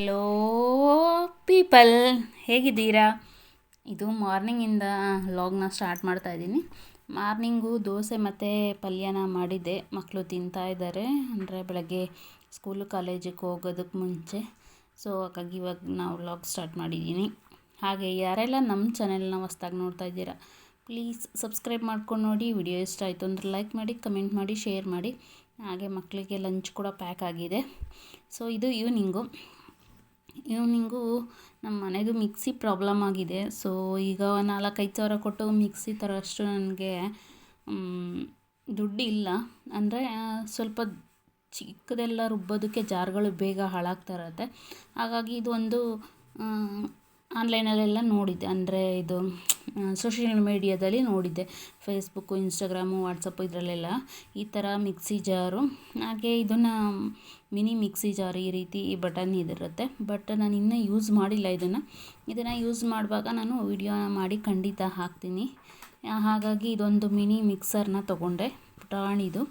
Hello, people. ಹೇಗಿದ್ದೀರಾ? ಇದು ಮಾರ್ನಿಂಗಿಂದ ಲಾಗ್ನ start ಮಾಡ್ತಾ ಇದ್ದೀನಿ. ಮಾರ್ನಿಂಗು ದೋಸೆ ಮತ್ತು ಪಲ್ಯನ ಮಾಡಿದ್ದೆ. ಮಕ್ಕಳು ತಿಂತಾ ಇದ್ದಾರೆ. ಅಂದರೆ ಬೆಳಗ್ಗೆ ಸ್ಕೂಲು, ಕಾಲೇಜಿಗೆ ಹೋಗೋದಕ್ಕೆ ಮುಂಚೆ. ಸೊ, ಹಾಗಾಗಿ ಇವಾಗ ನಾವು ಲಾಗ್ ಸ್ಟಾರ್ಟ್ ಮಾಡಿದ್ದೀನಿ. ಹಾಗೆ ಯಾರೆಲ್ಲ ನಮ್ಮ ಚಾನೆಲ್ನ ಹೊಸ್ದಾಗಿ ನೋಡ್ತಾ ಇದ್ದೀರಾ, ಪ್ಲೀಸ್ ಸಬ್ಸ್ಕ್ರೈಬ್ ಮಾಡ್ಕೊಂಡು ನೋಡಿ. ವಿಡಿಯೋ ಇಷ್ಟ ಆಯಿತು ಅಂದರೆ ಲೈಕ್ ಮಾಡಿ, ಕಮೆಂಟ್ ಮಾಡಿ, ಶೇರ್ ಮಾಡಿ. ಹಾಗೆ ಮಕ್ಕಳಿಗೆ ಲಂಚ್ ಕೂಡ ಪ್ಯಾಕ್ ಆಗಿದೆ. ಸೊ, ಇದು ಈವ್ನಿಂಗು. ಈವ್ನಿಂಗು ನಮ್ಮ ಮನೆಯದು ಮಿಕ್ಸಿ ಪ್ರಾಬ್ಲಮ್ ಆಗಿದೆ. ಸೊ ಈಗ ನಾಲ್ಕೈದು ಸಾವಿರ ಕೊಟ್ಟು ಮಿಕ್ಸಿ ತರೋಷ್ಟು ನನಗೆ ದುಡ್ಡು ಇಲ್ಲ ಅಂದರೆ ಸ್ವಲ್ಪ ಚಿಕ್ಕದೆಲ್ಲ ರುಬ್ಬೋದಕ್ಕೆ ಜಾರ್ಗಳು ಬೇಗ ಹಾಳಾಗ್ತಾ ಇರುತ್ತೆ. ಹಾಗಾಗಿ ಇದೊಂದು ಆನ್ಲೈನಲ್ಲೆಲ್ಲ ನೋಡಿದ್ದೆ. ಅಂದರೆ ಇದು ಸೋಷಿಯಲ್ ಮೀಡಿಯಾದಲ್ಲಿ ನೋಡಿದ್ದೆ. ಫೇಸ್ಬುಕ್ಕು ಇನ್ಸ್ಟಾಗ್ರಾಮು ವಾಟ್ಸಪ್ಪು ಇದರಲ್ಲೆಲ್ಲ ಈ ಥರ ಮಿಕ್ಸಿ ಜಾರು. ಹಾಗೆ ಇದನ್ನು ಮಿನಿ ಮಿಕ್ಸಿ ಜಾರ್ ಈ ರೀತಿ ಈ ಬಟನ್ ಇದಿರುತ್ತೆ. ಬಟ್ ನಾನು ಇನ್ನೂ ಯೂಸ್ ಮಾಡಿಲ್ಲ ಇದನ್ನು. ಇದನ್ನು ಯೂಸ್ ಮಾಡುವಾಗ ನಾನು ವಿಡಿಯೋನ ಮಾಡಿ ಖಂಡಿತ ಹಾಕ್ತೀನಿ. ಹಾಗಾಗಿ ಇದೊಂದು ಮಿನಿ ಮಿಕ್ಸರ್ನ ತೊಗೊಂಡೆ. ಪುಟಾಣಿದು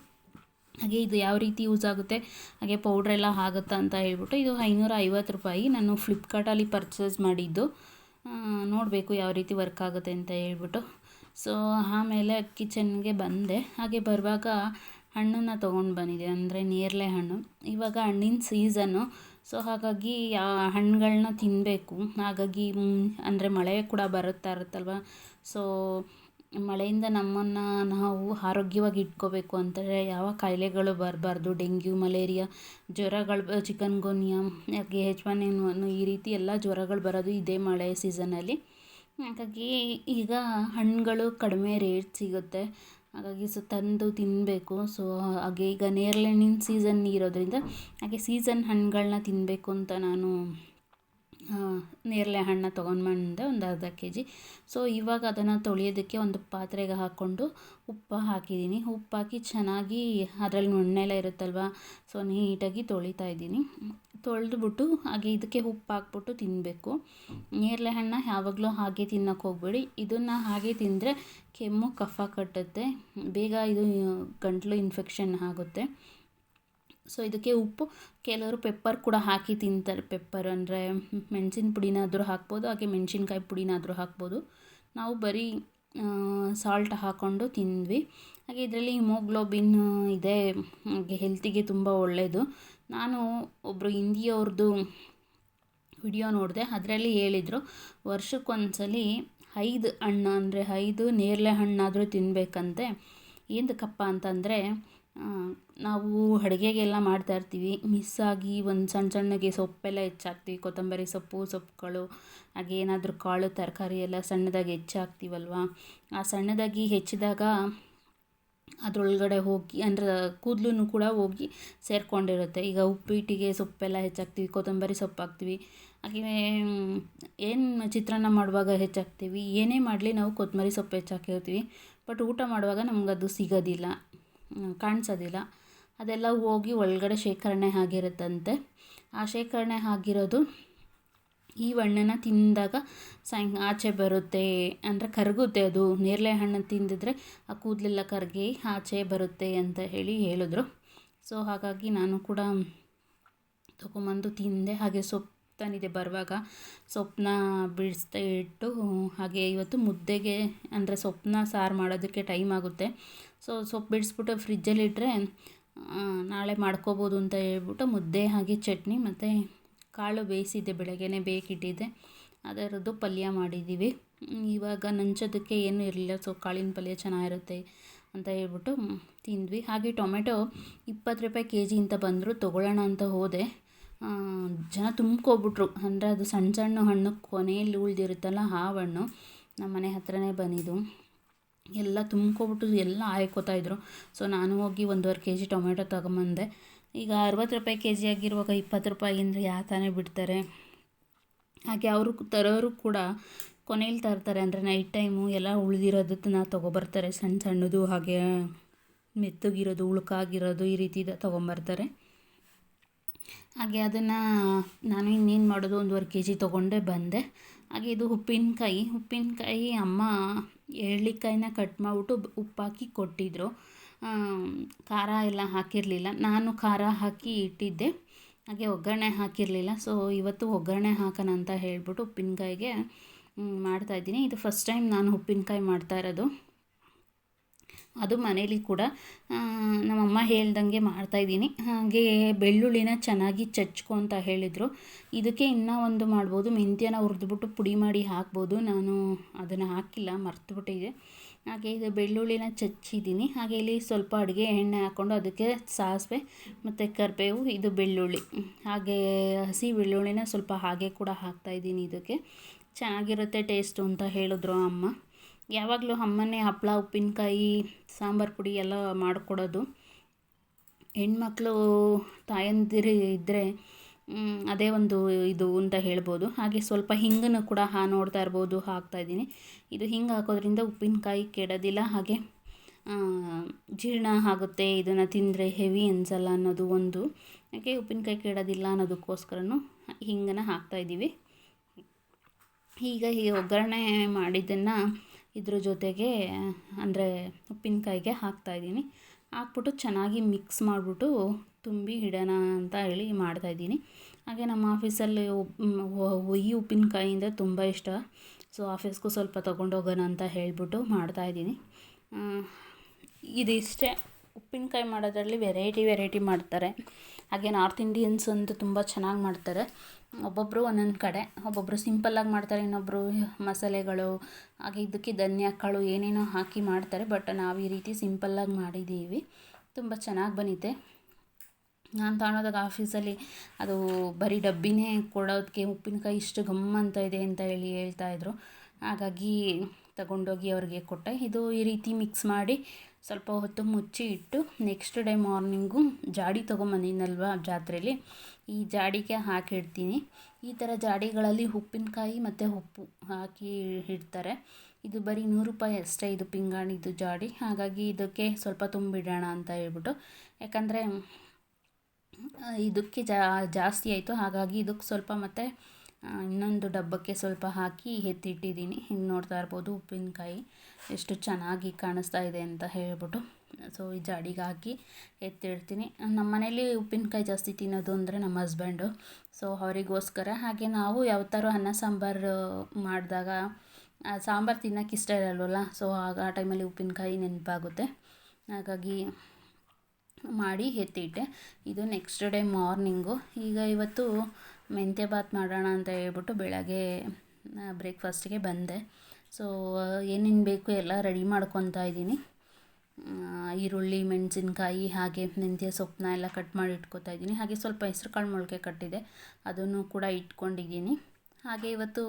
ಹಾಗೆ ಇದು ಯಾವ ರೀತಿ ಯೂಸ್ ಆಗುತ್ತೆ? ಹಾಗೆ ಪೌಡ್ರೆಲ್ಲ ಆಗುತ್ತಾ ಅಂತ ಹೇಳ್ಬಿಟ್ಟು ಇದು ಐನೂರ ಐವತ್ತು ರೂಪಾಯಿ ನಾನು ಫ್ಲಿಪ್ಕಾರ್ಟಲ್ಲಿ ಪರ್ಚೇಸ್ ಮಾಡಿದ್ದು. ನೋಡಬೇಕು ಯಾವ ರೀತಿ ವರ್ಕ್ ಆಗುತ್ತೆ ಅಂತ ಹೇಳ್ಬಿಟ್ಟು. ಸೊ ಆಮೇಲೆ ಕಿಚನ್ಗೆ ಬಂದೆ. ಹಾಗೆ ಬರುವಾಗ ಹಣ್ಣನ್ನು ತೊಗೊಂಡು ಬಂದಿದೆ ಅಂದರೆ ನೇರಳೆ ಹಣ್ಣು. ಇವಾಗ ಹಣ್ಣಿನ ಸೀಸನ್ನು ಸೊ ಹಾಗಾಗಿ ಆ ಹಣ್ಣುಗಳನ್ನ ತಿನ್ನಬೇಕು ಹಾಗಾಗಿ ಅಂದರೆ ಮಳೆ ಕೂಡ ಬರುತ್ತಾ ಇರುತ್ತಲ್ವ? ಸೊ ಮಳೆಯಿಂದ ನಮ್ಮನ್ನು ನಾವು ಆರೋಗ್ಯವಾಗಿ ಇಟ್ಕೋಬೇಕು ಅಂತಂದರೆ ಯಾವ ಕಾಯಿಲೆಗಳು ಬರಬಾರ್ದು. ಡೆಂಗ್ಯೂ, ಮಲೇರಿಯಾ, ಜ್ವರಗಳು ಚಿಕನ್ ಗೋನಿಯಾ ಹಾಗೆ ಹೆಚ್ ಒನ್ ಎನ್ ಒನ್ ಈ ರೀತಿ ಎಲ್ಲ ಜ್ವರಗಳು ಬರೋದು ಇದೇ ಮಳೆ ಸೀಸನಲ್ಲಿ ಹಾಗಾಗಿ ಈಗ ಹಣ್ಣುಗಳು ಕಡಿಮೆ ರೇಟ್ ಸಿಗುತ್ತೆ. ಹಾಗಾಗಿ ಸೊ ತಂದು ತಿನ್ನಬೇಕು ಸೊ ಹಾಗೆ ಈಗ ನೇರಳೆ ಹಣ್ಣಿನ ಸೀಸನ್ ಇರೋದ್ರಿಂದ ಹಾಗೆ ಸೀಸನ್ ಹಣ್ಣುಗಳನ್ನ ತಿನ್ನಬೇಕು ಅಂತ ನಾನು ನೇರಳೆ ಹಣ್ಣು ತೊಗೊಂಡು ಬಂದೆ ಒಂದು ಅರ್ಧ ಕೆ ಜಿ ಸೊ ಇವಾಗ ಅದನ್ನು ತೊಳೆಯೋದಕ್ಕೆ ಒಂದು ಪಾತ್ರೆಗೆ ಹಾಕ್ಕೊಂಡು ಉಪ್ಪು ಹಾಕಿದ್ದೀನಿ. ಉಪ್ಪು ಹಾಕಿ ಚೆನ್ನಾಗಿ ಅದರಲ್ಲಿ ಮಣ್ಣೆಲ್ಲ ಇರುತ್ತಲ್ವ ಸೊ ನೀಟಾಗಿ ತೊಳಿತಾ ಇದ್ದೀನಿ. ತೊಳೆದ್ಬಿಟ್ಟು ಹಾಗೆ ಇದಕ್ಕೆ ಉಪ್ಪು ಹಾಕ್ಬಿಟ್ಟು ತಿನ್ನಬೇಕು ನೇರಳೆ ಹಣ್ಣು ಯಾವಾಗಲೂ ಹಾಗೆ ತಿನ್ನೋಕೆ ಹೋಗ್ಬೇಡಿ. ಇದನ್ನು ಹಾಗೆ ತಿಂದರೆ ಕೆಮ್ಮು, ಕಫ ಕಟ್ಟುತ್ತೆ. ಬೇಗ ಇದು ಗಂಟಲು ಇನ್ಫೆಕ್ಷನ್ ಆಗುತ್ತೆ. ಸೊ ಇದಕ್ಕೆ ಉಪ್ಪು, ಕೆಲವರು ಪೆಪ್ಪರ್ ಕೂಡ ಹಾಕಿ ತಿಂತಾರೆ. ಪೆಪ್ಪರ್ ಅಂದರೆ ಮೆಣಸಿನ ಪುಡಿನಾದರೂ ಹಾಕ್ಬೋದು, ಹಾಗೆ ಮೆಣಸಿನ್ಕಾಯಿ ಪುಡಿನಾದರೂ ಹಾಕ್ಬೋದು. ನಾವು ಬರೀ ಸಾಲ್ಟ್ ಹಾಕ್ಕೊಂಡು ತಿಂದ್ವಿ. ಹಾಗೆ ಇದರಲ್ಲಿ ಹಿಮೋಗ್ಲೋಬಿನ್ ಇದೆ, ಹಾಗೆ ಹೆಲ್ತಿಗೆ ತುಂಬ ಒಳ್ಳೆಯದು ನಾನು ಒಬ್ಬರು ಹಿಂದಿಯವ್ರದ್ದು ವಿಡಿಯೋ ನೋಡಿದೆ, ಅದರಲ್ಲಿ ಹೇಳಿದರು, ವರ್ಷಕ್ಕೊಂದ್ಸಲಿ ಐದು ಹಣ್ಣು ಅಂದರೆ ಐದು ನೇರಳೆ ಹಣ್ಣಾದರೂ ತಿನ್ನಬೇಕಂತೆ ಏನಕ್ಕಪ್ಪ ಅಂತಂದರೆ ನಾವು ಅಡುಗೆಗೆಲ್ಲ ಮಾಡ್ತಾಯಿರ್ತೀವಿ ಮಿಸ್ಸಾಗಿ ಒಂದು ಸಣ್ಣ ಸಣ್ಣಗೆ ಸೊಪ್ಪೆಲ್ಲ ಹೆಚ್ಚಾಕ್ತೀವಿ. ಕೊತ್ತಂಬರಿ ಸೊಪ್ಪು ಸೊಪ್ಪುಗಳು ಹಾಗೆ ಏನಾದರೂ ಕಾಳು, ತರಕಾರಿ ಎಲ್ಲ ಸಣ್ಣದಾಗಿ ಹೆಚ್ಚಾಕ್ತೀವಲ್ವ? ಆ ಸಣ್ಣದಾಗಿ ಹೆಚ್ಚಿದಾಗ ಅದರೊಳಗಡೆ ಹೋಗಿ ಅಂದರೆ ಕೂದಲು ಕೂಡ ಹೋಗಿ ಸೇರಿಕೊಂಡಿರುತ್ತೆ. ಈಗ ಉಪ್ಪಿಟ್ಟಿಗೆ ಸೊಪ್ಪೆಲ್ಲ ಹೆಚ್ಚಾಕ್ತೀವಿ, ಕೊತ್ತಂಬರಿ ಸೊಪ್ಪು ಹಾಕ್ತೀವಿ ಹಾಗೆ ಏನು ಚಿತ್ರಾನ್ನ ಮಾಡುವಾಗ ಹೆಚ್ಚಾಕ್ತೀವಿ? ಏನೇ ಮಾಡಲಿ ನಾವು ಕೊತ್ತಂಬರಿ ಸೊಪ್ಪು ಹೆಚ್ಚಾಕಿರ್ತೀವಿ ಬಟ್ ಊಟ ಮಾಡುವಾಗ ನಮ್ಗೆ ಅದು ಸಿಗೋದಿಲ್ಲ. ಕಾಣಿಸೋದಿಲ್ಲ. ಅದೆಲ್ಲ ಹೋಗಿ ಒಳಗಡೆ ಶೇಖರಣೆ ಆಗಿರುತ್ತಂತೆ. ಆ ಶೇಖರಣೆ ಆಗಿರೋದು ಈ ಹಣ್ಣನ್ನು ತಿಂದಾಗ ಸಾಯಂ ಆಚೆ ಬರುತ್ತೆ ಅಂದರೆ ಕರಗುತ್ತೆ ಅದು. ನೇರಳೆ ಹಣ್ಣು ತಿಂದಿದ್ರೆ ಆ ಕೂದಲೆಲ್ಲ ಕರಗಿ ಆಚೆ ಬರುತ್ತೆ ಅಂತ ಹೇಳಿ ಹೇಳಿದ್ರು. ಸೊ ಹಾಗಾಗಿ ನಾನು ಕೂಡ ತೊಗೊಂಬಂದು ತಿಂದೆ. ಹಾಗೆ ಸೊಪ್ಪು ತಂದಿದ್ದೆ ಬರುವಾಗ. ಸೊಪ್ಪನ್ನ ಬಿಡಿಸ್ತಾ ಇಟ್ಟು ಹಾಗೆ ಇವತ್ತು ಮುದ್ದೆಗೆ ಅಂದರೆ ಸೊಪ್ಪನ್ನ ಸಾರು ಮಾಡೋದಕ್ಕೆ ಟೈಮ್ ಆಗುತ್ತೆ. ಸೊ ಸೊಪ್ಪು ಬಿಡಿಸ್ಬಿಟ್ಟು ಫ್ರಿಜ್ಜಲ್ಲಿಟ್ಟರೆ ನಾಳೆ ಮಾಡ್ಕೋಬೋದು ಅಂತ ಹೇಳ್ಬಿಟ್ಟು ಮುದ್ದೆ ಹಾಗೆ ಚಟ್ನಿ ಮತ್ತು ಕಾಳು ಬೇಯಿಸಿದ್ದೆ ಬೆಳಗ್ಗೆನೇ ಬೇಕಿಟ್ಟಿದ್ದೆ. ಅದರದ್ದು ಪಲ್ಯ ಮಾಡಿದ್ದೀವಿ. ಇವಾಗ ನಂಚೋದಕ್ಕೆ ಏನೂ ಇರಲಿಲ್ಲ. ಸೊ ಕಾಳಿನ ಪಲ್ಯ ಚೆನ್ನಾಗಿರುತ್ತೆ ಅಂತ ಹೇಳ್ಬಿಟ್ಟು ತಿಂದ್ವಿ. ಹಾಗೆ ಟೊಮೆಟೊ ಇಪ್ಪತ್ತು ರೂಪಾಯಿ ಕೆ ಜಿ ಅಂತ ಬಂದರು ತೊಗೊಳ್ಳೋಣ ಅಂತ ಹೋದೆ. ಜನ ತುಂಬ್ಕೊಬಿಟ್ರು. ಅಂದರೆ ಅದು ಸಣ್ಣ ಸಣ್ಣ ಹಣ್ಣು, ಕೊನೆಯಲ್ಲಿ ಉಳಿದಿರುತ್ತಲ್ಲ ಆ ಹಣ್ಣು. ನಮ್ಮ ಮನೆ ಹತ್ರನೇ ಬಂದಿದ್ದು. ಎಲ್ಲ ತುಂಬ್ಕೊಬಿಟ್ಟು ಎಲ್ಲ ಇದ್ರು. ಸೊ ನಾನು ಹೋಗಿ ಒಂದೂವರೆ ಕೆ ಜಿ ಟೊಮೆಟೊ ತಗೊಂಬಂದೆ. ಈಗ ಅರವತ್ತು ರೂಪಾಯಿ ಕೆ ಜಿ ಆಗಿರುವಾಗ ಇಪ್ಪತ್ತು ರೂಪಾಯಿ ಅಂದರೆ ಯಾವ ತಾನೇ ಬಿಡ್ತಾರೆ. ಹಾಗೆ ಅವರು ತರೋರು ಕೂಡ ಕೊನೆಯಲ್ಲಿ ತರ್ತಾರೆ ಅಂದರೆ ನೈಟ್ ಟೈಮು ಎಲ್ಲ ಉಳಿದಿರೋದನ್ನ ತೊಗೊಬರ್ತಾರೆ. ಸಣ್ಣ ಸಣ್ಣದು ಹಾಗೆ ಮೆತ್ತಗಿರೋದು, ಉಳ್ಕಾಗಿರೋದು ಈ ರೀತಿ ತೊಗೊಂಬರ್ತಾರೆ. ಹಾಗೆ ಅದನ್ನು ನಾನು ಇನ್ನೇನು ಮಾಡೋದು ಒಂದೂವರೆ ಕೆ ಜಿ ತೊಗೊಂಡೆ ಬಂದೆ. ಹಾಗೆ ಇದು ಉಪ್ಪಿನಕಾಯಿ. ಉಪ್ಪಿನಕಾಯಿ ಅಮ್ಮ ಎಳ್ಳಿಕಾಯಿನ ಕಟ್ ಮಾಡಿಬಿಟ್ಟು ಉಪ್ಪಾಕಿ ಕೊಟ್ಟಿದ್ದರು ಖಾರ ಎಲ್ಲ ಹಾಕಿರಲಿಲ್ಲ. ನಾನು ಖಾರ ಹಾಕಿ ಇಟ್ಟಿದ್ದೆ. ಹಾಗೆ ಒಗ್ಗರಣೆ ಹಾಕಿರಲಿಲ್ಲ. ಸೊ ಇವತ್ತು ಒಗ್ಗರಣೆ ಹಾಕೋಣ ಅಂತ ಹೇಳ್ಬಿಟ್ಟು ಉಪ್ಪಿನಕಾಯಿಗೆ ಮಾಡ್ತಾಯಿದ್ದೀನಿ ಇದು ಫಸ್ಟ್ ಟೈಮ್ ನಾನು ಉಪ್ಪಿನಕಾಯಿ ಮಾಡ್ತಾ ಇರೋದು. ಅದು ಮನೇಲಿ ಕೂಡ ನಮ್ಮಮ್ಮ ಹೇಳ್ದಂಗೆ ಮಾಡ್ತಾಯಿದ್ದೀನಿ ಹಾಗೆ ಬೆಳ್ಳುಳ್ಳಿನ ಚೆನ್ನಾಗಿ ಚಚ್ಕೊ ಅಂತ ಹೇಳಿದರು. ಇದಕ್ಕೆ ಇನ್ನೂ ಒಂದು ಮಾಡ್ಬೋದು. ಮೆಂತ್ಯನ ಹುರಿದ್ಬಿಟ್ಟು ಪುಡಿ ಮಾಡಿ ಹಾಕ್ಬೋದು. ನಾನು ಅದನ್ನು ಹಾಕಿಲ್ಲ ಮರ್ತುಬಿಟ್ಟಿದೆ ಹಾಗೆ ಇದು ಬೆಳ್ಳುಳ್ಳಿನ ಚಚ್ಚಿದ್ದೀನಿ. ಹಾಗೆ ಇಲ್ಲಿ ಸ್ವಲ್ಪ ಅಡುಗೆ ಎಣ್ಣೆ ಹಾಕ್ಕೊಂಡು ಅದಕ್ಕೆ ಸಾಸಿವೆ ಮತ್ತು ಕರಿಬೇವು, ಇದು ಬೆಳ್ಳುಳ್ಳಿ. ಹಾಗೆ ಹಸಿ ಬೆಳ್ಳುಳ್ಳಿನ ಸ್ವಲ್ಪ ಹಾಗೆ ಕೂಡ ಹಾಕ್ತಾಯಿದ್ದೀನಿ ಇದಕ್ಕೆ. ಚೆನ್ನಾಗಿರುತ್ತೆ ಟೇಸ್ಟು ಅಂತ ಹೇಳಿದ್ರು ಅಮ್ಮ. ಯಾವಾಗಲೂ ಅಮ್ಮನೇ ಹಪ್ಪಳ ಉಪ್ಪಿನಕಾಯಿ, ಸಾಂಬಾರು ಪುಡಿ ಎಲ್ಲ ಮಾಡಿಕೊಡೋದು. ಹೆಣ್ಮಕ್ಳು ತಾಯಂದಿರು ಇದ್ದರೆ ಅದೇ ಒಂದು ಇದು ಅಂತ ಹೇಳ್ಬೋದು. ಹಾಗೆ ಸ್ವಲ್ಪ ಹಿಂಗನ್ನು ಕೂಡ ಹಾ ನೋಡ್ತಾ ಇರ್ಬೋದು ಹಾಕ್ತಾಯಿದ್ದೀನಿ ಇದು ಹಿಂಗೆ ಹಾಕೋದ್ರಿಂದ ಉಪ್ಪಿನಕಾಯಿ ಕೆಡೋದಿಲ್ಲ, ಹಾಗೆ ಜೀರ್ಣ ಆಗುತ್ತೆ. ಇದನ್ನು ತಿಂದರೆ ಹೆವಿ ಅನ್ಸಲ್ಲ ಅನ್ನೋದು ಒಂದು. ಯಾಕೆ ಉಪ್ಪಿನಕಾಯಿ ಕೆಡೋದಿಲ್ಲ ಅನ್ನೋದಕ್ಕೋಸ್ಕರನೂ ಹಿಂಗನ್ನು ಹಾಕ್ತಾಯಿದ್ದೀವಿ ಈಗ ಈ ಒಗ್ಗರಣೆ ಮಾಡಿದ್ದನ್ನು ಇದ್ರ ಜೊತೆಗೆ, ಅಂದರೆ ಉಪ್ಪಿನಕಾಯಿಗೆ ಹಾಕ್ತಾಯಿದ್ದೀನಿ ಹಾಕ್ಬಿಟ್ಟು ಚೆನ್ನಾಗಿ ಮಿಕ್ಸ್ ಮಾಡಿಬಿಟ್ಟು ತುಂಬಿ ಇಡೋಣ ಅಂತ ಹೇಳಿ ಮಾಡ್ತಾಯಿದ್ದೀನಿ ಹಾಗೆ ನಮ್ಮ ಆಫೀಸಲ್ಲಿ ಈ ಉಪ್ಪಿನಕಾಯಿ ತುಂಬ ಇಷ್ಟ. ಸೊ ಆಫೀಸ್ಗೂ ಸ್ವಲ್ಪ ತೊಗೊಂಡೋಗೋಣ ಅಂತ ಹೇಳಿಬಿಟ್ಟು ಮಾಡ್ತಾಯಿದ್ದೀನಿ ಇದಿಷ್ಟೇ. ಉಪ್ಪಿನಕಾಯಿ ಮಾಡೋದ್ರಲ್ಲಿ ವೆರೈಟಿ ವೆರೈಟಿ ಮಾಡ್ತಾರೆ. ಹಾಗೆ ನಾರ್ತ್ ಇಂಡಿಯನ್ಸ್ ಅಂತೂ ತುಂಬ ಚೆನ್ನಾಗಿ ಮಾಡ್ತಾರೆ. ಒಬ್ಬೊಬ್ಬರು ಒಂದೊಂದು ಕಡೆ. ಒಬ್ಬೊಬ್ಬರು ಸಿಂಪಲ್ಲಾಗಿ ಮಾಡ್ತಾರೆ ಇನ್ನೊಬ್ಬರು ಮಸಾಲೆಗಳು, ಹಾಗೆ ಇದಕ್ಕೆ ಧನಿಯಾ ಕಾಳು ಏನೇನೋ ಹಾಕಿ ಮಾಡ್ತಾರೆ ಬಟ್ ನಾವು ಈ ರೀತಿ ಸಿಂಪಲ್ಲಾಗಿ ಮಾಡಿದ್ದೀವಿ ತುಂಬ ಚೆನ್ನಾಗಿ ಬಂದಿದೆ. ನಾನು ತಗೊಳೋದಾಗ ಆಫೀಸಲ್ಲಿ ಅದು ಬರೀ ಡಬ್ಬಿನೇ ಕೊಡೋದಕ್ಕೆ ಉಪ್ಪಿನಕಾಯಿ ಇಷ್ಟು ಘಮ್ ಅಂತ ಇದೆ ಅಂತ ಹೇಳಿ ಹೇಳ್ತಾಯಿದ್ರು ಹಾಗಾಗಿ ತಗೊಂಡೋಗಿ ಅವ್ರಿಗೆ ಕೊಟ್ಟೆ. ಇದು ಈ ರೀತಿ ಮಿಕ್ಸ್ ಮಾಡಿ ಸ್ವಲ್ಪ ಹೊತ್ತು ಮುಚ್ಚಿ ಇಟ್ಟು ನೆಕ್ಸ್ಟ್ ಡೇ ಮಾರ್ನಿಂಗು ಜಾಡಿ ತೊಗೊಂಬಂದಿನಲ್ವ ಜಾತ್ರೆಯಲ್ಲಿ ಈ ಜಾಡಿಗೆ ಹಾಕಿಡ್ತೀನಿ ಈ ಥರ ಜಾಡಿಗಳಲ್ಲಿ ಉಪ್ಪಿನಕಾಯಿ ಮತ್ತು ಉಪ್ಪು ಹಾಕಿ ಇಡ್ತಾರೆ. ಇದು ಬರೀ ನೂರು ರೂಪಾಯಿ ಅಷ್ಟೇ ಇದು ಪಿಂಗಾಣಿದು ಜಾಡಿ. ಹಾಗಾಗಿ ಇದಕ್ಕೆ ಸ್ವಲ್ಪ ತುಂಬಿಡೋಣ ಅಂತ ಹೇಳ್ಬಿಟ್ಟು. ಯಾಕಂದರೆ ಇದಕ್ಕೆ ಜಾಸ್ತಿ ಆಯಿತು. ಹಾಗಾಗಿ ಇದಕ್ಕೆ ಸ್ವಲ್ಪ ಮತ್ತು ಇನ್ನೊಂದು ಡಬ್ಬಕ್ಕೆ ಸ್ವಲ್ಪ ಹಾಕಿ ಎತ್ತಿಟ್ಟಿದ್ದೀನಿ. ಹಿಂಗೆ ನೋಡ್ತಾ ಇರ್ಬೋದು ಉಪ್ಪಿನಕಾಯಿ ಎಷ್ಟು ಚೆನ್ನಾಗಿ ಕಾಣಿಸ್ತಾ ಇದೆ ಅಂತ ಹೇಳ್ಬಿಟ್ಟು. ಸೊ ಈ ಜಾಡಿಗೆ ಹಾಕಿ ಎತ್ತಿಡ್ತೀನಿ. ನಮ್ಮ ಮನೇಲಿ ಉಪ್ಪಿನಕಾಯಿ ಜಾಸ್ತಿ ತಿನ್ನೋದು ಅಂದರೆ ನಮ್ಮ ಹಸ್ಬೆಂಡು ಸೊ ಅವರಿಗೋಸ್ಕರ ಹಾಗೆ ನಾವು ಯಾವತ್ತಾರು ಅನ್ನ, ಸಾಂಬಾರು ಮಾಡಿದಾಗ ಸಾಂಬಾರು ತಿನ್ನೋಕೆ ಇಷ್ಟ ಇರಲ್ವಲ್ಲ? ಸೊ ಆಗ ಆ ಟೈಮಲ್ಲಿ ಉಪ್ಪಿನಕಾಯಿ ನೆನಪಾಗುತ್ತೆ. ಹಾಗಾಗಿ ಮಾಡಿ ಎತ್ತಿಟ್ಟೆ. ಇದು ನೆಕ್ಸ್ಟ್ ಡೇ ಮಾರ್ನಿಂಗು ಈಗ ಇವತ್ತು ಮೆಂತ್ಯ ಬಾತ್ ಮಾಡೋಣ ಅಂತ ಹೇಳ್ಬಿಟ್ಟು ಬೆಳಗ್ಗೆ ಬ್ರೇಕ್ಫಾಸ್ಟಿಗೆ ಬಂದೆ. ಸೊ ಏನೇನು ಬೇಕು ಎಲ್ಲ ರೆಡಿ ಮಾಡ್ಕೊತಾ ಇದ್ದೀನಿ. ಈರುಳ್ಳಿ, ಮೆಣಸಿನ್ಕಾಯಿ ಹಾಗೆ ಮೆಂತ್ಯ ಸೊಪ್ಪನ್ನ ಎಲ್ಲ ಕಟ್ ಮಾಡಿ ಇಟ್ಕೊತಾ ಇದ್ದೀನಿ. ಹಾಗೆ ಸ್ವಲ್ಪ ಹೆಸ್ರು ಕಾಳು ಮೊಳಕೆ ಕಟ್ಟಿದೆ. ಅದನ್ನು ಕೂಡ ಇಟ್ಕೊಂಡಿದ್ದೀನಿ. ಹಾಗೆ ಇವತ್ತು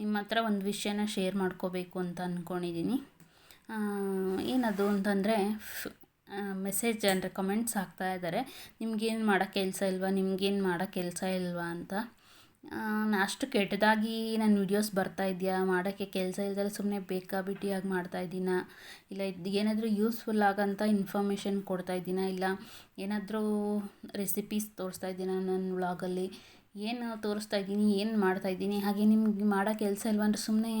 ನಿಮ್ಮ ಹತ್ರ ಒಂದು ವಿಷಯನ ಶೇರ್ ಮಾಡ್ಕೋಬೇಕು ಅಂತ ಅಂದ್ಕೊಂಡಿದ್ದೀನಿ ಏನದು ಅಂತಂದರೆ ಮೆಸೇಜ್ ಅಂದರೆ ಕಮೆಂಟ್ಸ್ ಹಾಕ್ತಾ ಇದ್ದಾರೆ. ನಿಮ್ಗೇನು ಮಾಡೋ ಕೆಲಸ ಇಲ್ವಾ? ನಿಮ್ಗೇನು ಮಾಡೋ ಕೆಲಸ ಇಲ್ವಾ ಅಂತ. ಅಷ್ಟು ಕೆಟ್ಟದಾಗಿ ನನ್ನ ವೀಡಿಯೋಸ್ ಬರ್ತಾ ಇದೆಯಾ? ಮಾಡೋಕ್ಕೆ ಕೆಲಸ ಇಲ್ದರೆ ಸುಮ್ಮನೆ ಬೇಕಾಬಿಟ್ಟಿಯಾಗಿ ಮಾಡ್ತಾ ಇದ್ದೀನ? ಇಲ್ಲ ಇದು ಏನಾದರೂ ಯೂಸ್ಫುಲ್ ಆಗೋಂಥ ಇನ್ಫಾರ್ಮೇಷನ್ ಕೊಡ್ತಾ ಇದ್ದೀನ? ಇಲ್ಲ ಏನಾದರೂ ರೆಸಿಪೀಸ್ ತೋರಿಸ್ತಾ ಇದ್ದೀನ ನನ್ನ ವ್ಲಾಗಲ್ಲಿ ಏನು ತೋರಿಸ್ತಾ ಇದ್ದೀನಿ? ಏನು ಮಾಡ್ತಾ ಇದ್ದೀನಿ? ಹಾಗೆ ನಿಮ್ಗೆ ಮಾಡೋ ಕೆಲಸ ಇಲ್ವಾ ಅಂದರೆ ಸುಮ್ಮನೆ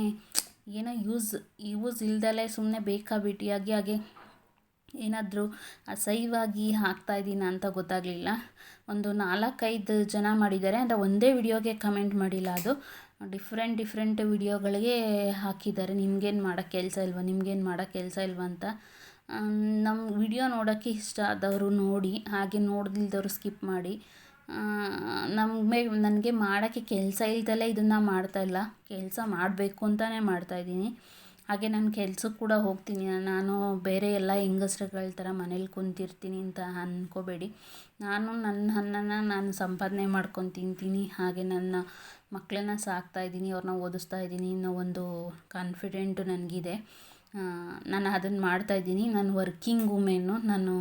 ಏನೋ ಯೂಸ್ ಯೂಸ್ ಇಲ್ದಲೇ ಸುಮ್ಮನೆ ಬೇಕಾಬಿಟ್ಟಿಯಾಗಿ ಹಾಗೆ ಏನಾದರೂ ಅಸಹ್ಯವಾಗಿ ಹಾಕ್ತಾಯಿದ್ದೀನ ಅಂತ ಗೊತ್ತಾಗಲಿಲ್ಲ. ಒಂದು ನಾಲ್ಕೈದು ಜನ ಮಾಡಿದ್ದಾರೆ. ಅಂದರೆ ಒಂದೇ ವಿಡಿಯೋಗೆ ಕಮೆಂಟ್ ಮಾಡಿಲ್ಲ ಅದು. ಡಿಫ್ರೆಂಟ್ ಡಿಫ್ರೆಂಟ್ ವಿಡಿಯೋಗಳಿಗೆ ಹಾಕಿದ್ದಾರೆ. ನಿಮ್ಗೇನು ಮಾಡೋಕ್ಕೆ ಕೆಲಸ ಇಲ್ವಾ? ನಿಮ್ಗೇನು ಮಾಡೋಕ್ಕೆ ಕೆಲಸ ಇಲ್ವಾ ಅಂತ. ನಮ್ಮ ವಿಡಿಯೋ ನೋಡೋಕ್ಕೆ ಇಷ್ಟ ಆದವರು ನೋಡಿ, ಹಾಗೆ ನೋಡ್ದಿಲ್ದವರು ಸ್ಕಿಪ್ ಮಾಡಿ. ನಮಗೆ ನನಗೆ ಮಾಡೋಕ್ಕೆ ಕೆಲಸ ಇಲ್ದಲೇ ಇದನ್ನು ಮಾಡ್ತಾಯಿಲ್ಲ ಕೆಲಸ ಮಾಡಬೇಕು ಅಂತಲೇ ಮಾಡ್ತಾಯಿದ್ದೀನಿ ಹಾಗೆ ನಾನು ಕೆಲ್ಸಕ್ಕೆ ಕೂಡ ಹೋಗ್ತೀನಿ. ನಾನು ಬೇರೆ ಎಲ್ಲ ಹೆಂಗಸ್ರುಗಳ ಥರ ಮನೇಲಿ ಕುಂತಿರ್ತೀನಿ ಅಂತ ಅಂದ್ಕೋಬೇಡಿ ನಾನು ನನ್ನ ಅನ್ನನ ನಾನು ಸಂಪಾದನೆ ಮಾಡ್ಕೊಂಡು ತಿಂತೀನಿ. ಹಾಗೆ ನನ್ನ ಮಕ್ಕಳನ್ನ ಸಾಕ್ತಾ ಇದ್ದೀನಿ ಅವ್ರನ್ನ ಓದಿಸ್ತಾ ಇದ್ದೀನಿ ಅನ್ನೋ ಒಂದು ಕಾನ್ಫಿಡೆಂಟು ನನಗಿದೆ. ನಾನು ಅದನ್ನು ಮಾಡ್ತಾಯಿದ್ದೀನಿ ನಾನು ವರ್ಕಿಂಗ್ ವುಮೆನ್ನು ನಾನು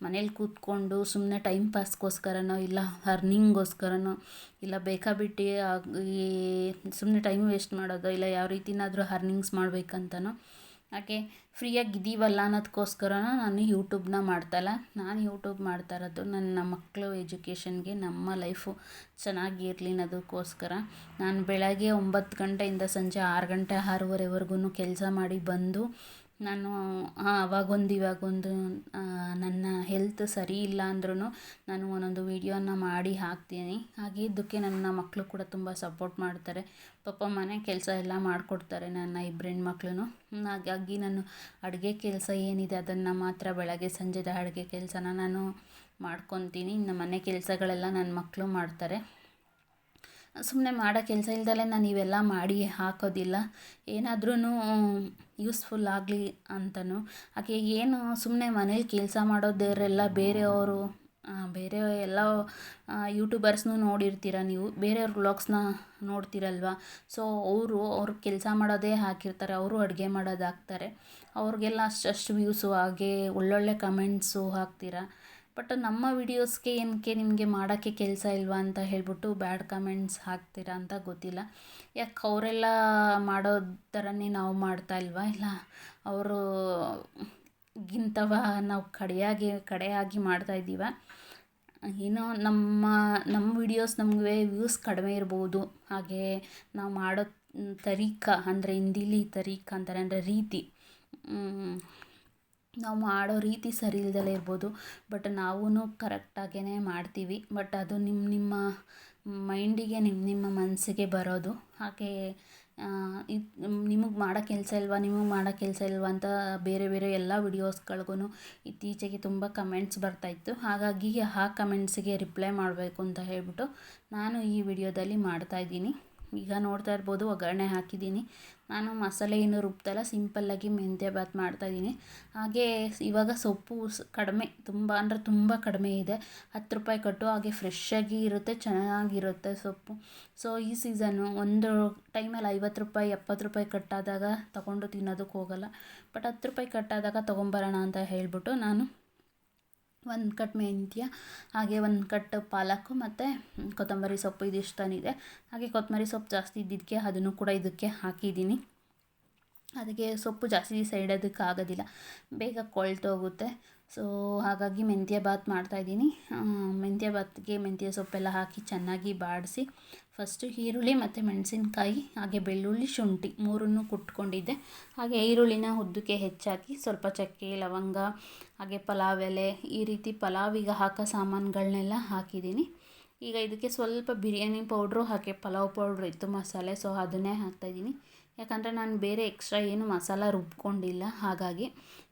ಮನೇಲಿ ಕೂತ್ಕೊಂಡು ಸುಮ್ಮನೆ ಟೈಮ್ ಪಾಸ್ಗೋಸ್ಕರನೋ ಇಲ್ಲ ಅರ್ನಿಂಗ್ಗೋಸ್ಕರನೋ ಇಲ್ಲ ಬೇಕಾಬಿಟ್ಟಿ ಈ ಸುಮ್ಮನೆ ಟೈಮ್ ವೇಸ್ಟ್ ಮಾಡೋದೋ, ಇಲ್ಲ ಯಾವ ರೀತಿನಾದರೂ ಅರ್ನಿಂಗ್ಸ್ ಮಾಡಬೇಕಂತನೋ, ಯಾಕೆ ಫ್ರೀಯಾಗಿ ಇದ್ದೀವಲ್ಲ ಅನ್ನೋದಕ್ಕೋಸ್ಕರನೋ ನಾನು ಯೂಟ್ಯೂಬ್ನ ಮಾಡ್ತಾಯಿಲ್ಲ ನಾನು ಯೂಟ್ಯೂಬ್ ಮಾಡ್ತಾ ಇರೋದು ನನ್ನ ಮಕ್ಕಳು ಎಜುಕೇಷನ್ಗೆ ನಮ್ಮ ಲೈಫು ಚೆನ್ನಾಗಿರಲಿ ಅನ್ನೋದಕ್ಕೋಸ್ಕರ. ನಾನು ಬೆಳಗ್ಗೆ ಒಂಬತ್ತು ಗಂಟೆಯಿಂದ ಸಂಜೆ ಆರು ಗಂಟೆ ಆರೂವರೆವರೆಗೂ ಕೆಲಸ ಮಾಡಿ ಬಂದು ನಾನು ಅವಾಗೊಂದು ಇವಾಗೊಂದು ನನ್ನ ಹೆಲ್ತ್ ಸರಿ ಇಲ್ಲ ಅಂದ್ರೂ ನಾನು ಒಂದೊಂದು ವೀಡಿಯೋನ ಮಾಡಿ ಹಾಕ್ತೀನಿ. ಹಾಗೆ ಇದಕ್ಕೆ ನನ್ನ ಮಕ್ಕಳು ಕೂಡ ತುಂಬ ಸಪೋರ್ಟ್ ಮಾಡ್ತಾರೆ. ಪಾಪ ಮನೆ ಕೆಲಸ ಎಲ್ಲ ಮಾಡಿಕೊಡ್ತಾರೆ ನನ್ನ ಇಬ್ಬರು ಮಕ್ಕಳು ಹಾಗಾಗಿ ನಾನು ಅಡುಗೆ ಕೆಲಸ ಏನಿದೆ ಅದನ್ನು ಮಾತ್ರ ಬೆಳಗ್ಗೆ ಸಂಜೆದ ಅಡುಗೆ ಕೆಲಸನ ನಾನು ಮಾಡ್ಕೊತೀನಿ. ಇನ್ನು ಮನೆ ಕೆಲಸಗಳೆಲ್ಲ ನನ್ನ ಮಕ್ಕಳು ಮಾಡ್ತಾರೆ. ಸುಮ್ಮನೆ ಮಾಡೋ ಕೆಲಸ ಇಲ್ದಲೇ ನಾನು ಇವೆಲ್ಲ ಮಾಡಿ ಹಾಕೋದಿಲ್ಲ. ಏನಾದ್ರೂ ಯೂಸ್ಫುಲ್ ಆಗಲಿ ಅಂತನೂ. ಹಾಗೆ ಏನು ಸುಮ್ಮನೆ ಮನೇಲಿ ಕೆಲಸ ಮಾಡೋದವರೆಲ್ಲ ಬೇರೆಯವರು ಬೇರೆ ಎಲ್ಲ ಯೂಟ್ಯೂಬರ್ಸ್ನೂ ನೋಡಿರ್ತೀರ ನೀವು? ಬೇರೆಯವ್ರ ವ್ಲಾಗ್ಸ್ನ ನೋಡ್ತೀರಲ್ವ? ಸೊ ಅವರು, ಅವ್ರು ಕೆಲಸ ಮಾಡೋದೇ ಹಾಕಿರ್ತಾರೆ, ಅವರು ಅಡುಗೆ ಮಾಡೋದು ಹಾಕ್ತಾರೆ ಅವ್ರಿಗೆಲ್ಲ ಅಷ್ಟು ವ್ಯೂಸು ಹಾಗೆ ಒಳ್ಳೊಳ್ಳೆ ಕಮೆಂಟ್ಸು ಹಾಕ್ತೀರ? ಬಟ್ ನಮ್ಮ ವಿಡಿಯೋಸ್ಗೆ ಏನಕ್ಕೆ ನಿಮಗೆ ಮಾಡೋಕ್ಕೆ ಕೆಲಸ ಇಲ್ವಾ ಅಂತ ಹೇಳ್ಬಿಟ್ಟು ಬ್ಯಾಡ್ ಕಮೆಂಟ್ಸ್ ಹಾಕ್ತೀರಾ ಅಂತ ಗೊತ್ತಿಲ್ಲ. ಯಾಕೆ ಅವರೆಲ್ಲ ಮಾಡೋ ಥರನೇ ನಾವು ಮಾಡ್ತಾ ಇಲ್ವಾ? ಇಲ್ಲ, ಅವರು ಗಿಂತವ ನಾವು ಕಡೆಯಾಗಿ ಕಡೆಯಾಗಿ ಮಾಡ್ತಾ ಇದ್ದೀವ. ಏನೋ ನಮ್ಮ ನಮ್ಮ ವಿಡಿಯೋಸ್ ನಮಗೆ ವ್ಯೂಸ್ ಕಡಿಮೆ ಇರ್ಬೋದು. ಹಾಗೆ ನಾವು ಮಾಡೋ ತರೀಕ ಅಂದರೆ ಹಿಂದಿಲಿ ತರೀಕ ಅಂತಾರೆ, ಅಂದರೆ ರೀತಿ. ನಾವು ಮಾಡೋ ರೀತಿ ಸರಿ ಇಲ್ದಲೇ ಇರ್ಬೋದು. ಬಟ್ ನಾವೂ ಕರೆಕ್ಟಾಗೇ ಮಾಡ್ತೀವಿ. ಬಟ್ ಅದು ನಿಮ್ಮ ನಿಮ್ಮ ಮೈಂಡಿಗೆ ನಿಮ್ಮ ನಿಮ್ಮ ಮನಸ್ಸಿಗೆ ಬರೋದು. ಹಾಗೆ ನಿಮಗೆ ಮಾಡೋ ಕೆಲಸ ಇಲ್ವಾ, ನಿಮಗೆ ಮಾಡೋ ಕೆಲಸ ಇಲ್ವಾ ಅಂತ ಬೇರೆ ಬೇರೆ ಎಲ್ಲ ವಿಡಿಯೋಸ್ಗಳ್ಗೂ ಇತ್ತೀಚೆಗೆ ತುಂಬ ಕಮೆಂಟ್ಸ್ ಬರ್ತಾಯಿತ್ತು. ಹಾಗಾಗಿ ಆ ಕಮೆಂಟ್ಸಿಗೆ ರಿಪ್ಲೈ ಮಾಡಬೇಕು ಅಂತ ಹೇಳ್ಬಿಟ್ಟು ನಾನು ಈ ವಿಡಿಯೋದಲ್ಲಿ ಮಾಡ್ತಾಯಿದ್ದೀನಿ. ಈಗ ನೋಡ್ತಾ ಇರ್ಬೋದು, ಒಗ್ಗರಣೆ ಹಾಕಿದ್ದೀನಿ. ನಾನು ಮಸಾಲೆ ಏನು ರುಬ್ತಲ್ಲ ಸಿಂಪಲ್ಲಾಗಿ ಮೆಂತ್ಯ ಬಾತ್ ಮಾಡ್ತಾಯಿದ್ದೀನಿ ಹಾಗೆ ಇವಾಗ ಸೊಪ್ಪು ಕಡಿಮೆ, ತುಂಬ ಅಂದರೆ ತುಂಬ ಕಡಿಮೆ ಇದೆ. ಹತ್ತು ರೂಪಾಯಿ ಕಟ್ಟು ಹಾಗೆ ಫ್ರೆಶ್ಶಾಗಿ ಇರುತ್ತೆ, ಚೆನ್ನಾಗಿರುತ್ತೆ ಸೊಪ್ಪು. ಸೊ ಈ ಸೀಸನ್ನು ಒಂದು ಟೈಮಲ್ಲಿ ಐವತ್ತು ರೂಪಾಯಿ, ಎಪ್ಪತ್ತು ರೂಪಾಯಿ ಕಟ್ಟಾದಾಗ ತೊಗೊಂಡು ತಿನ್ನೋದಕ್ಕೆ ಹೋಗಲ್ಲ. ಬಟ್ ಹತ್ತು ರೂಪಾಯಿ ಕಟ್ಟಾದಾಗ ತೊಗೊಂಬರೋಣ ಅಂತ ಹೇಳಿಬಿಟ್ಟು ನಾನು ಒಂದು ಕಟ್ ಮೆಂತ್ಯ, ಹಾಗೆ ಒಂದು ಕಟ್ ಪಾಲಕ್ ಮತ್ತು ಕೊತ್ತಂಬರಿ ಸೊಪ್ಪು ಇದಿಷ್ಟನಿದೆ ಹಾಗೆ ಕೊತ್ತಂಬರಿ ಸೊಪ್ಪು ಜಾಸ್ತಿ ಇದ್ದಿದ್ದಕ್ಕೆ ಅದನ್ನು ಕೂಡ ಇದಕ್ಕೆ ಹಾಕಿದ್ದೀನಿ. ಅದಕ್ಕೆ ಸೊಪ್ಪು ಜಾಸ್ತಿ ದಿವಸ ಅದಕ್ಕೆ ಆಗೋದಿಲ್ಲ. ಬೇಗ ಕೊಳ್ತೋಗುತ್ತೆ. ಸೊ ಹಾಗಾಗಿ ಮೆಂತ್ಯ ಬಾತ್ ಮಾಡ್ತಾಯಿದ್ದೀನಿ ಮೆಂತ್ಯ ಬಾತ್ಗೆ ಮೆಂತ್ಯ ಸೊಪ್ಪೆಲ್ಲ ಹಾಕಿ ಚೆನ್ನಾಗಿ ಬಾಡಿಸಿ ಫಸ್ಟು ಈರುಳ್ಳಿ ಮತ್ತು ಮೆಣಸಿನ್ಕಾಯಿ, ಹಾಗೆ ಬೆಳ್ಳುಳ್ಳಿ, ಶುಂಠಿ ಮೂರನ್ನು ಕುಟ್ಕೊಂಡಿದ್ದೆ. ಹಾಗೆ ಈರುಳ್ಳಿನ ಉದ್ದಕ್ಕೆ ಹೆಚ್ಚಾಕಿ ಸ್ವಲ್ಪ ಚಕ್ಕೆ, ಲವಂಗ, ಹಾಗೆ ಪಲಾವ್ ಎಲೆ, ಈ ರೀತಿ ಪಲಾವಿಗೆ ಹಾಕೋ ಸಾಮಾನುಗಳನ್ನೆಲ್ಲ ಹಾಕಿದ್ದೀನಿ. ಈಗ ಇದಕ್ಕೆ ಸ್ವಲ್ಪ ಬಿರಿಯಾನಿ ಪೌಡ್ರು, ಹಾಗೆ ಪಲಾವ್ ಪೌಡ್ರ್ ಇತ್ತು, ಮಸಾಲೆ ಸೊ ಅದನ್ನೇ ಹಾಕ್ತಾಯಿದ್ದೀನಿ ಯಾಕಂದರೆ ನಾನು ಬೇರೆ ಎಕ್ಸ್ಟ್ರಾ ಏನು ಮಸಾಲ ರುಬ್ಕೊಂಡಿಲ್ಲ, ಹಾಗಾಗಿ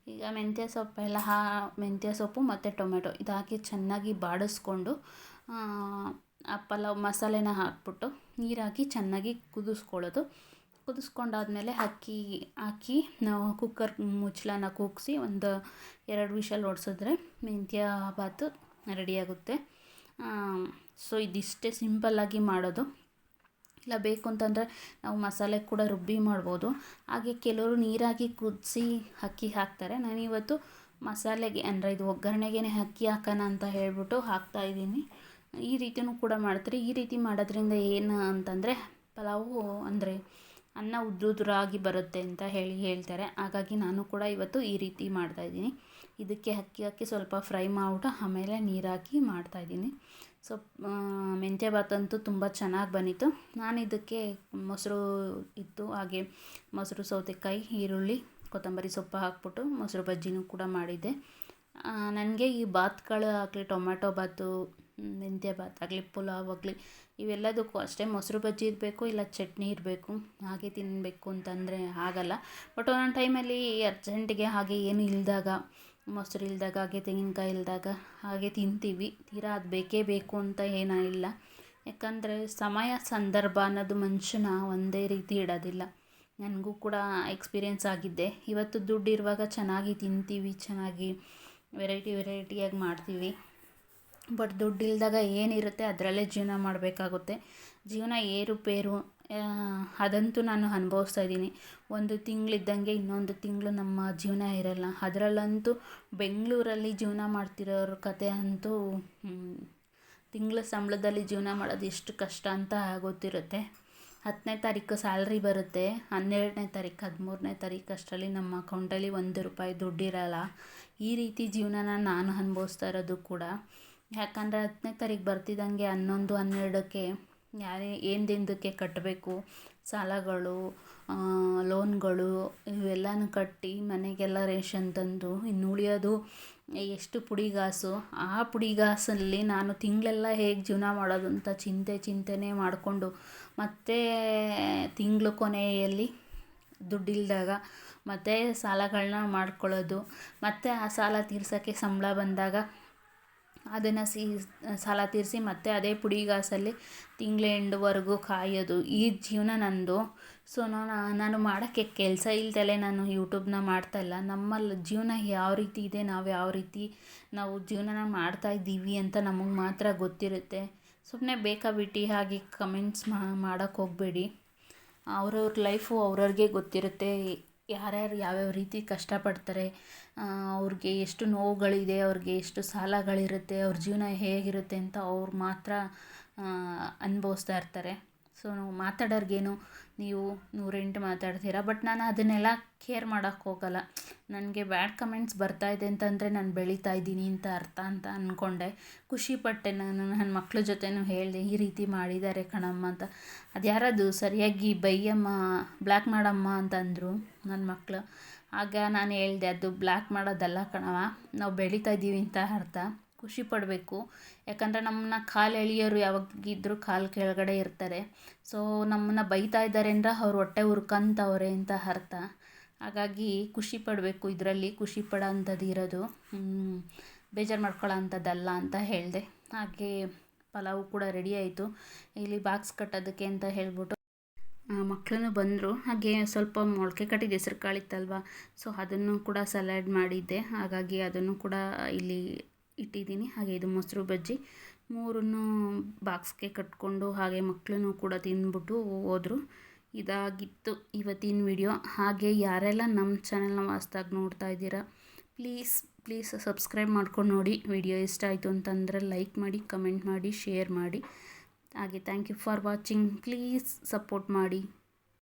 ಈಗ ಮೆಂತ್ಯ ಸೊಪ್ಪೆಲ್ಲ ಹಾ, ಮೆಂತ್ಯ ಸೊಪ್ಪು ಮತ್ತು ಟೊಮೆಟೊ ಇದಾಕಿ ಚೆನ್ನಾಗಿ ಬಾಡಿಸ್ಕೊಂಡು, ಆ ಪಲಾವ್ ಮಸಾಲೆನ ಹಾಕ್ಬಿಟ್ಟು ನೀರಾಕಿ ಚೆನ್ನಾಗಿ ಕುದಿಸ್ಕೊಳ್ಳೋದು. ಕುದಿಸ್ಕೊಂಡಾದ್ಮೇಲೆ ಅಕ್ಕಿ ಹಾಕಿ ನಾವು ಕುಕ್ಕರ್ ಮುಚ್ಚಳನ ಕೂಗಿಸಿ ಒಂದು ಎರಡು ವಿಷಲ್ ಹೊಡ್ಸಿದ್ರೆ ಮೆಂತ್ಯ ಬಾತು ರೆಡಿಯಾಗುತ್ತೆ ಸೊ ಇದಿಷ್ಟೇ ಸಿಂಪಲ್ಲಾಗಿ ಮಾಡೋದು. ಇಲ್ಲ ಬೇಕು ಅಂತಂದರೆ ನಾವು ಮಸಾಲೆ ಕೂಡ ರುಬ್ಬಿ ಮಾಡ್ಬೋದು. ಹಾಗೆ ಕೆಲವರು ನೀರಾಗಿ ಕುದಿಸಿ ಅಕ್ಕಿ ಹಾಕ್ತಾರೆ. ನಾನಿವತ್ತು ಮಸಾಲೆಗೆ ಅಂದರೆ ಇದು ಒಗ್ಗರಣೆಗೇ ಅಕ್ಕಿ ಹಾಕೋಣ ಅಂತ ಹೇಳ್ಬಿಟ್ಟು ಹಾಕ್ತಾಯಿದ್ದೀನಿ ಈ ರೀತಿಯೂ ಕೂಡ ಮಾಡ್ತಾರೆ. ಈ ರೀತಿ ಮಾಡೋದ್ರಿಂದ ಏನು ಅಂತಂದರೆ ಪಲಾವು ಅಂದರೆ ಅನ್ನ ಉದ್ರುದ್ರಾಗಿ ಬರುತ್ತೆ ಅಂತ ಹೇಳಿ ಹೇಳ್ತಾರೆ. ಹಾಗಾಗಿ ನಾನು ಕೂಡ ಇವತ್ತು ಈ ರೀತಿ ಮಾಡ್ತಾಯಿದ್ದೀನಿ ಇದಕ್ಕೆ ಅಕ್ಕಿ ಹಾಕಿ ಸ್ವಲ್ಪ ಫ್ರೈ ಮಾಡ್ಬಿಟ್ಟು ಆಮೇಲೆ ನೀರಾಕಿ ಮಾಡ್ತಾಯಿದ್ದೀನಿ ಸೊ ಮೆಂತ್ಯ ಭಾತ್ ಅಂತೂ ತುಂಬ ಚೆನ್ನಾಗಿ ಬಂದಿತ್ತು. ನಾನು ಇದಕ್ಕೆ ಮೊಸರು ಇತ್ತು, ಹಾಗೆ ಮೊಸರು ಸೌತೆಕಾಯಿ, ಈರುಳ್ಳಿ, ಕೊತ್ತಂಬರಿ ಸೊಪ್ಪು ಹಾಕ್ಬಿಟ್ಟು ಮೊಸರು ಬಜ್ಜಿನೂ ಕೂಡ ಮಾಡಿದ್ದೆ. ನನಗೆ ಈ ಬಾತ್ಗಳು ಆಗಲಿ, ಟೊಮ್ಯಾಟೊ ಬಾತು ಮೆಂತ್ಯ ಬಾತ್ ಆಗಲಿ, ಪುಲಾವ್ ಆಗಲಿ, ಇವೆಲ್ಲದಕ್ಕೂ ಅಷ್ಟೇ ಮೊಸರು ಬಜ್ಜಿ ಇರಬೇಕು, ಇಲ್ಲ ಚಟ್ನಿ ಇರಬೇಕು, ಹಾಗೆ ತಿನ್ನಬೇಕು ಅಂತಂದರೆ ಆಗಲ್ಲ. ಬಟ್ ಒಂದೊಂದು ಟೈಮಲ್ಲಿ ಅರ್ಜೆಂಟಿಗೆ ಹಾಗೆ ಏನು ಇಲ್ಲದಾಗ ಮೊಸರು ಇಲ್ದಾಗ, ಹಾಗೆ ತೆಂಗಿನಕಾಯಿ ಇಲ್ದಾಗ ಹಾಗೆ ತಿಂತೀವಿ. ತೀರಾ ಅದು ಬೇಕೇ ಬೇಕು ಅಂತ ಏನೂ ಇಲ್ಲ. ಯಾಕಂದರೆ ಸಮಯ, ಸಂದರ್ಭ ಅನ್ನೋದು ಮನುಷ್ಯನ ಒಂದೇ ರೀತಿ ಇಡೋದಿಲ್ಲ. ನನಗೂ ಕೂಡ ಎಕ್ಸ್ಪೀರಿಯೆನ್ಸ್ ಆಗಿದ್ದೆ. ಇವತ್ತು ದುಡ್ಡು ಇರುವಾಗ ಚೆನ್ನಾಗಿ ತಿಂತೀವಿ, ಚೆನ್ನಾಗಿ ವೆರೈಟಿ ವೆರೈಟಿಯಾಗಿ ಮಾಡ್ತೀವಿ. ಬಟ್ ದುಡ್ಡಿಲ್ದಾಗ ಏನಿರುತ್ತೆ, ಅದರಲ್ಲೇ ಜೀವನ ಮಾಡಬೇಕಾಗುತ್ತೆ. ಜೀವನ ಏರುಪೇರು ಅದಂತೂ ನಾನು ಅನುಭವಿಸ್ತಾ ಇದ್ದೀನಿ. ಒಂದು ತಿಂಗಳಿದ್ದಂಗೆ ಇನ್ನೊಂದು ತಿಂಗಳು ನಮ್ಮ ಜೀವನ ಇರಲ್ಲ. ಅದರಲ್ಲಂತೂ ಬೆಂಗಳೂರಲ್ಲಿ ಜೀವನ ಮಾಡ್ತಿರೋರ ಕತೆ ಅಂತೂ ತಿಂಗಳ ಸಂಬಳದಲ್ಲಿ ಜೀವನ ಮಾಡೋದು ಎಷ್ಟು ಕಷ್ಟ ಅಂತ ಗೊತ್ತಿರುತ್ತೆ. ಹತ್ತನೇ ತಾರೀಕು ಸ್ಯಾಲ್ರಿ ಬರುತ್ತೆ. ಹನ್ನೆರಡನೇ ತಾರೀಕು, ಹದಿಮೂರನೇ ತಾರೀಕು ಅಷ್ಟರಲ್ಲಿ ನಮ್ಮ ಅಕೌಂಟಲ್ಲಿ ಒಂದು ರೂಪಾಯಿ ದುಡ್ಡಿರಲ್ಲ ಈ ರೀತಿ ಜೀವನನ ನಾನು ಅನುಭವಿಸ್ತಾ ಇರೋದು ಕೂಡ. ಯಾಕಂದರೆ ಹತ್ತನೇ ತಾರೀಕು ಬರ್ತಿದ್ದಂಗೆ ಹನ್ನೊಂದು, ಹನ್ನೆರಡಕ್ಕೆ ಯಾರೇ ಏನ್ದಿಂದಕ್ಕೆ ಕಟ್ಟಬೇಕು ಸಾಲಗಳು ಲೋನ್ಗಳು, ಇವೆಲ್ಲನೂ ಕಟ್ಟಿ ಮನೆಗೆಲ್ಲ ರೇಷನ್ ತಂದು ಇನ್ನು ಉಳಿಯೋದು ಎಷ್ಟು ಪುಡಿಗಾಸು, ಆ ಪುಡಿಗಾಸಲ್ಲಿ ನಾನು ತಿಂಗಳೆಲ್ಲ ಹೇಗೆ ಜೀವನ ಮಾಡೋದು ಅಂತ ಚಿಂತೆ ಚಿಂತೆನೇ ಮಾಡಿಕೊಂಡು ಮತ್ತೆ ತಿಂಗಳು ಕೊನೆಯಲ್ಲಿ ದುಡ್ಡಿಲ್ದಾಗ ಮತ್ತೆ ಸಾಲಗಳನ್ನ ಮಾಡ್ಕೊಳ್ಳೋದು, ಮತ್ತೆ ಆ ಸಾಲ ತೀರ್ಸೋಕ್ಕೆ ಸಂಬಳ ಬಂದಾಗ ಅದನ್ನು ಸೀ, ಸಾಲ ತೀರಿಸಿ ಮತ್ತೆ ಅದೇ ಪುಡಿಗಾಸಲ್ಲಿ ತಿಂಗಳ ಎಂಡ್ವರೆಗೂ ಕಾಯೋದು. ಈ ಜೀವನ ನನ್ನದು ಸೊ ನಾನು ನಾನು ಮಾಡೋಕ್ಕೆ ಕೆಲಸ ಇಲ್ದಲೆ ನಾನು ಯೂಟ್ಯೂಬ್ನ ಮಾಡ್ತಾ ಇಲ್ಲ ನಮ್ಮಲ್ಲಿ ಜೀವನ ಯಾವ ರೀತಿ ಇದೆ, ನಾವು ಯಾವ ರೀತಿ ನಾವು ಜೀವನನ ಮಾಡ್ತಾ ಇದ್ದೀವಿ ಅಂತ ನಮಗೆ ಮಾತ್ರ ಗೊತ್ತಿರುತ್ತೆ. ಸುಮ್ಮನೆ ಬೇಕಾಬಿಟ್ಟಿ ಹಾಗೆ ಕಮೆಂಟ್ಸ್ ಮಾಡೋಕ್ಕೆ ಹೋಗಬೇಡಿ. ಅವ್ರವ್ರ ಲೈಫು ಅವ್ರವ್ರಿಗೆ ಗೊತ್ತಿರುತ್ತೆ. ಯಾರ್ಯಾರು ಯಾವ್ಯಾವ ರೀತಿ ಕಷ್ಟಪಡ್ತಾರೆ. ಅವ್ರಿಗೆ ಎಷ್ಟು ನೋವುಗಳಿದೆ, ಅವ್ರಿಗೆ ಎಷ್ಟು ಸಾಲಗಳಿರುತ್ತೆ, ಅವ್ರ ಜೀವನ ಹೇಗಿರುತ್ತೆ ಅಂತ ಅವ್ರು ಮಾತ್ರ ಅನುಭವಿಸ್ತಾ ಇರ್ತಾರೆ. ಸೊ ನಾವು ಮಾತಾಡೋರ್ಗೇನು, ನೀವು ನೂರೆಂಟು ಮಾತಾಡ್ತೀರಾ ಬಟ್ ನಾನು ಅದನ್ನೆಲ್ಲ ಕೇರ್ ಮಾಡೋಕ್ಕೆ ಹೋಗಲ್ಲ. ನನಗೆ ಬ್ಯಾಡ್ ಕಮೆಂಟ್ಸ್ ಬರ್ತಾ ಇದೆ ಅಂತಂದರೆ ನಾನು ಬೆಳೀತಾ ಇದ್ದೀನಿ ಅಂತ ಅರ್ಥ ಅಂತ ಅಂದ್ಕೊಂಡೆ ಖುಷಿಪಟ್ಟೆ ನಾನು ನನ್ನ ಮಕ್ಳ ಜೊತೆನೂ ಹೇಳಿದೆ, ಈ ರೀತಿ ಮಾಡಿದ್ದಾರೆ ಕಣಮ್ಮ ಅಂತ. ಅದು ಯಾರದು ಸರಿಯಾಗಿ ಬೈಯಮ್ಮ ಬ್ಲ್ಯಾಕ್ ಮಾಡಮ್ಮ ಅಂತಂದರು ನನ್ನ ಮಕ್ಕಳು ಆಗ ನಾನು ಹೇಳಿದೆ, ಅದು ಬ್ಲ್ಯಾಕ್ ಮಾಡೋದಲ್ಲ ಕಣವ ನಾವು ಬೆಳೀತಾ ಇದ್ದೀವಿ ಅಂತ ಅರ್ಥ. ಖುಷಿ ಪಡಬೇಕು. ಯಾಕಂದರೆ ನಮ್ಮನ್ನ ಕಾಲು ಎಳಿಯೋರು ಯಾವಾಗಿದ್ದರೂ ಕಾಲು ಕೆಳಗಡೆ ಇರ್ತಾರೆ. ಸೊ ನಮ್ಮನ್ನ ಬೈತಾ ಇದ್ದಾರೆ ಅಂದರೆ ಅವ್ರು ಹೊಟ್ಟೆ ಉರ್ಕಂತವ್ರೆ ಅಂತ ಅರ್ಥ. ಹಾಗಾಗಿ ಖುಷಿ ಪಡಬೇಕು ಇದರಲ್ಲಿ, ಖುಷಿ ಪಡೋ ಅಂಥದ್ದು ಇರೋದು ಬೇಜಾರು ಮಾಡ್ಕೊಳ್ಳೋ ಅಂಥದ್ದಲ್ಲ ಅಂತ ಹೇಳಿದೆ. ಹಾಗೆ ಪಲಾವು ಕೂಡ ರೆಡಿ ಆಯಿತು. ಇಲ್ಲಿ ಬಾಕ್ಸ್ ಕಟ್ಟೋದಕ್ಕೆ ಅಂತ ಹೇಳ್ಬಿಟ್ಟು ಮಕ್ಕಳು ಬಂದರು. ಹಾಗೆ ಸ್ವಲ್ಪ ಮೊಳಕೆ ಕಟ್ಟಿದ ಹೆಸ್ರು ಕಾಳಿತ್ತಲ್ವ ಸೊ ಅದನ್ನು ಕೂಡ ಸಲಾಡ್ ಮಾಡಿದ್ದೆ. ಹಾಗಾಗಿ ಅದನ್ನು ಕೂಡ ಇಲ್ಲಿ ಇಟ್ಟಿದ್ದೀನಿ. ಹಾಗೆ ಇದು ಮೊಸರು ಬಜ್ಜಿ. ಮೂರನ್ನು ಬಾಕ್ಸ್ಗೆ ಕಟ್ಕೊಂಡು ಹಾಗೆ ಮಕ್ಕಳನ್ನು ಕೂಡ ತಿಂದ್ಬಿಟ್ಟು ಹೋದರು. ಇದಾಗಿತ್ತು ಇವತ್ತಿನ ವಿಡಿಯೋ. ಹಾಗೆ ಯಾರೆಲ್ಲ ನಮ್ಮ ಚಾನೆಲ್ನ ವಾಸ್ತಾಗಿ ನೋಡ್ತಾ ಇದ್ದೀರಾ, ಪ್ಲೀಸ್ ಪ್ಲೀಸ್ ಸಬ್ಸ್ಕ್ರೈಬ್ ಮಾಡ್ಕೊಂಡು ನೋಡಿ. ವಿಡಿಯೋ ಇಷ್ಟ ಆಯಿತು ಅಂತಂದರೆ ಲೈಕ್ ಮಾಡಿ, ಕಮೆಂಟ್ ಮಾಡಿ, ಶೇರ್ ಮಾಡಿ. ಹಾಗೆ thank you for watching please support ಮಾಡಿ.